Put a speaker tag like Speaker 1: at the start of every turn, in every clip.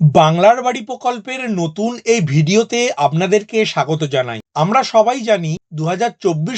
Speaker 1: বাংলার বাড়ি প্রকল্পের নতুন এই ভিডিওতে আপনাদেরকে স্বাগত জানাই। আমরা সবাই জানি দু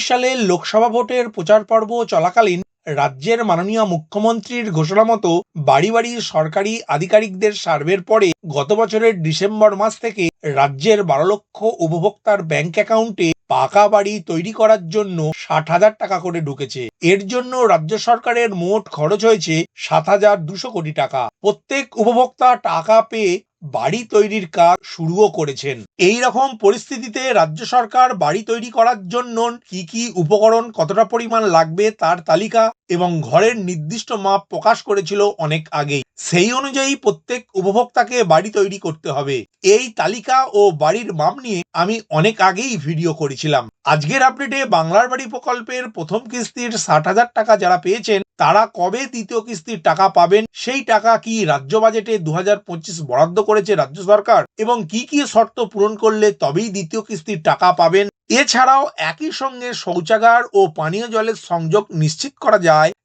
Speaker 1: সালের লোকসভা ভোটের প্রচার পর্ব চলাকালীন রাজ্যের মাননীয় মুখ্যমন্ত্রীর ঘোষণা মতো বাড়ি বাড়ি সরকারি আধিকারিকদের সার্ভের পরে গত বছরের ডিসেম্বর মাস থেকে রাজ্যের বারো লক্ষ উপভোক্তার ব্যাংক অ্যাকাউন্টে পাকা বাড়ি তৈরি করার জন্য ষাট হাজার টাকা করে ঢুকেছে। এর জন্য রাজ্য সরকারের মোট খরচ হয়েছে সাত হাজার দুশো কোটি টাকা। প্রত্যেক উপভোক্তা টাকা পেয়ে বাড়ি তৈরির কাজ শুরুও করেছেন। এই রকম পরিস্থিতিতে রাজ্য সরকার বাড়ি তৈরি করার জন্য কি কি উপকরণ কতটা পরিমাণ লাগবে তার তালিকা এবং ঘরের নির্দিষ্ট মাপ প্রকাশ করেছিল অনেক আগেই। সেই অনুযায়ী প্রত্যেক উপভোক্তাকে বাড়ি তৈরি করতে হবে। এই তালিকা ও বাড়ির মাপ নিয়ে আমি অনেক আগেই ভিডিও করেছিলাম। আজকের আপডেটে বাংলার বাড়ি প্রকল্পের প্রথম কিস্তির ষাট হাজার টাকা যারা পেয়েছেন তারা কবে তৃতীয় কিস্তির টাকা পাবেন? সেই টাকা কি রাজ্য বাজেটে দু হাজার পঁচিশ বরাদ্দ করেছে রাজ্য সরকার? এবং কি কি শর্ত পূরণ করলে তবেই দ্বিতীয় কিস্তির টাকা পাবেন? এছাড়াও একই সঙ্গে শৌচাগার ও পানীয় জলের সংযোগ নিশ্চিত করা যায়।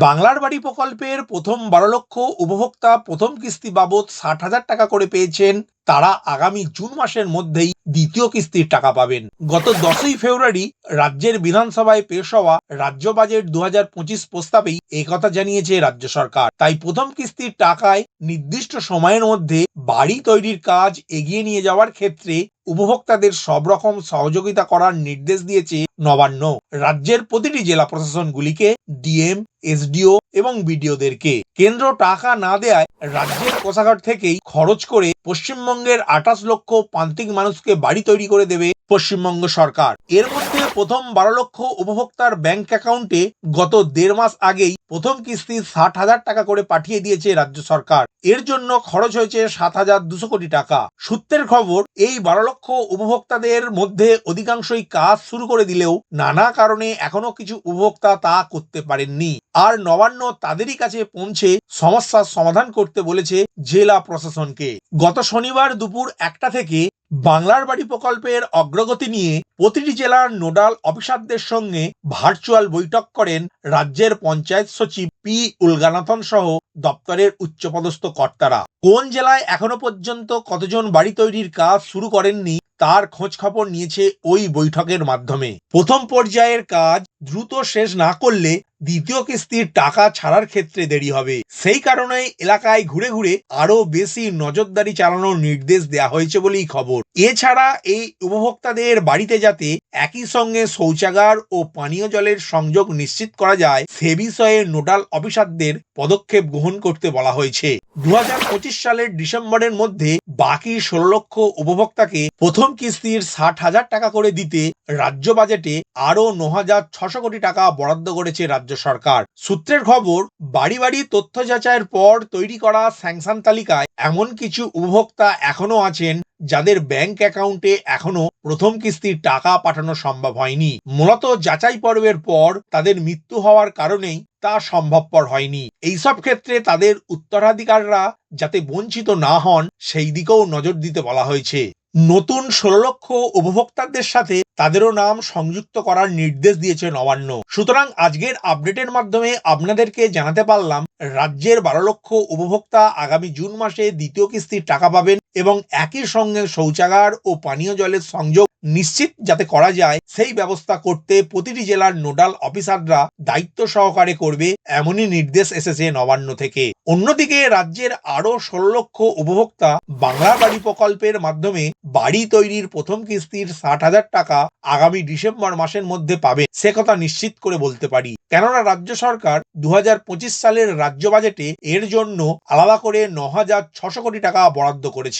Speaker 1: বাংলার বাড়ি প্রকল্পের প্রথম বারো লক্ষ উপভোক্তা প্রথম কিস্তি বাবদ ষাট হাজার টাকা করে পেয়েছেন। তারা আগামী জুন মাসের মধ্যেই দ্বিতীয় কিস্তির টাকা পাবেন। গত দশই ফেব্রুয়ারি রাজ্যের বিধানসভায় পেশ হওয়া রাজ্য বাজেট দু হাজার পঁচিশ প্রস্তাবেই একথা জানিয়েছে রাজ্য সরকার। তাই প্রথম কিস্তির টাকায় নির্দিষ্ট সময়ের মধ্যে বাড়ি তৈরির কাজ এগিয়ে নিয়ে যাওয়ার ক্ষেত্রে উপভোক্তাদের সব রকম সহযোগিতা করার নির্দেশ দিয়েছে নবান্ন। রাজ্যের প্রতিটি জেলা প্রশাসনগুলিকে ডিএম, এসডিও এবং বিডিওদেরকে। কেন্দ্র টাকা না দেয় রাজ্যের কোষাগার থেকেই খরচ করে পশ্চিমবঙ্গের আঠাশ লক্ষ প্রান্তিক মানুষকে বাড়ি তৈরি করে দেবে পশ্চিমবঙ্গ সরকার। এর মধ্যে প্রথম বারো লক্ষ উপভোক্তার ব্যাংক অ্যাকাউন্টে গত দেড় মাস আগেই প্রথম কিস্তি ষাট হাজার টাকা করে পাঠিয়ে দিয়েছে রাজ্য সরকার। এর জন্য খরচ হয়েছে সাত হাজার দুশো কোটি টাকা। সূত্রের খবর, এই বারো লক্ষ উপভোক্তাদের মধ্যে অধিকাংশই কাজ শুরু করে দিলেও নানা কারণে এখনও কিছু উপভোক্তা তা করতে পারেননি। আর নবান্ন তাদেরই কাছে পৌঁছে সমস্যার সমাধান করতে বলেছে জেলা প্রশাসনকে। গত শনিবার দুপুর একটা থেকে বাংলার বাড়ি প্রকল্পের অগ্রগতি নিয়ে প্রতিটি জেলার নোডাল অফিসারদের সঙ্গে ভার্চুয়াল বৈঠক করেন রাজ্যের পঞ্চায়েত সচিব পি উলগানাথন সহ দপ্তরের উচ্চপদস্থ কর্তারা। কোন জেলায় এখনও পর্যন্ত কতজন বাড়ি তৈরির কাজ শুরু করেননি, তার খোঁজ খবর নিয়েছে ওই বৈঠকের মাধ্যমে। প্রথম পর্যায়ের কাজ দ্রুত শেষ না করলে দ্বিতীয় কিস্তির টাকা ছাড়ার ক্ষেত্রে দেরি হবে। সেই কারণে এলাকায় ঘুরে ঘুরে আরও বেশি নজরদারি চালানোর নির্দেশ দেওয়া হয়েছে বলেই খবর। এছাড়া এই উপভোক্তাদের বাড়িতে যাতে একই সঙ্গে শৌচাগার ও পানীয় জলের সংযোগ নিশ্চিত করা যায়, সে বিষয়ে নোডাল অফিসারদের পদক্ষেপ গ্রহণ করতে বলা হয়েছে। দু হাজার পঁচিশ সালের ডিসেম্বরের মধ্যে বাকি ষোলো লক্ষ উপভোক্তাকে প্রথম কিস্তির ষাট হাজার টাকা করে দিতে রাজ্য বাজেটে আরও ন হাজার ছশো কোটি টাকা বরাদ্দ করেছে রাজ্য সরকার। সূত্রের খবর, বাড়ি বাড়ি তথ্য যাচাইয়ের পর তৈরি করা স্যাংশন তালিকায় এমন কিছু উপভোক্তা এখনও আছেন যাদের ব্যাংক অ্যাকাউন্টে এখনও প্রথম কিস্তির টাকা পাঠানো সম্ভব হয়নি। মূলত যাচাই পর্বের পর তাদের মৃত্যু হওয়ার কারণেই তা সম্ভবপর হয়নি। এইসব ক্ষেত্রে তাদের উত্তরাধিকাররা যাতে বঞ্চিত না হন, সেই দিকেও নজর দিতে বলা হয়েছে। নতুন ষোলো লক্ষ উপভোক্তাদের সাথে তাদেরও নাম সংযুক্ত করার নির্দেশ দিয়েছে নবান্ন। সুতরাং আজকের আপডেটের মাধ্যমে আপনাদেরকে জানাতে পারলাম, রাজ্যের বারো লক্ষ উপভোক্তা আগামী জুন মাসে দ্বিতীয় কিস্তির টাকা পাবেন। এবং একই সঙ্গে শৌচাগার ও পানীয় জলের সংযোগ নিশ্চিত যাতে করা যায়, সেই ব্যবস্থা করতে প্রতিটি জেলার নোডাল অফিসাররা দায়িত্ব সহকারে করবে এমনই নির্দেশ এসেছে নবান্ন থেকে। অন্যদিকে রাজ্যের আরও ষোলো লক্ষ উপভোক্তা বাংলা বাড়ি প্রকল্পের মাধ্যমে বাড়ি তৈরির প্রথম কিস্তির ষাট হাজার টাকা আগামী ডিসেম্বর মাসের মধ্যে পাবে, সে কথা নিশ্চিত করে বলতে পারি। কেননা রাজ্য সরকার দু হাজার পঁচিশ সালের রাজ্য বাজেটে এর জন্য আলাদা করে ন হাজার ছশো কোটি টাকা বরাদ্দ করেছে।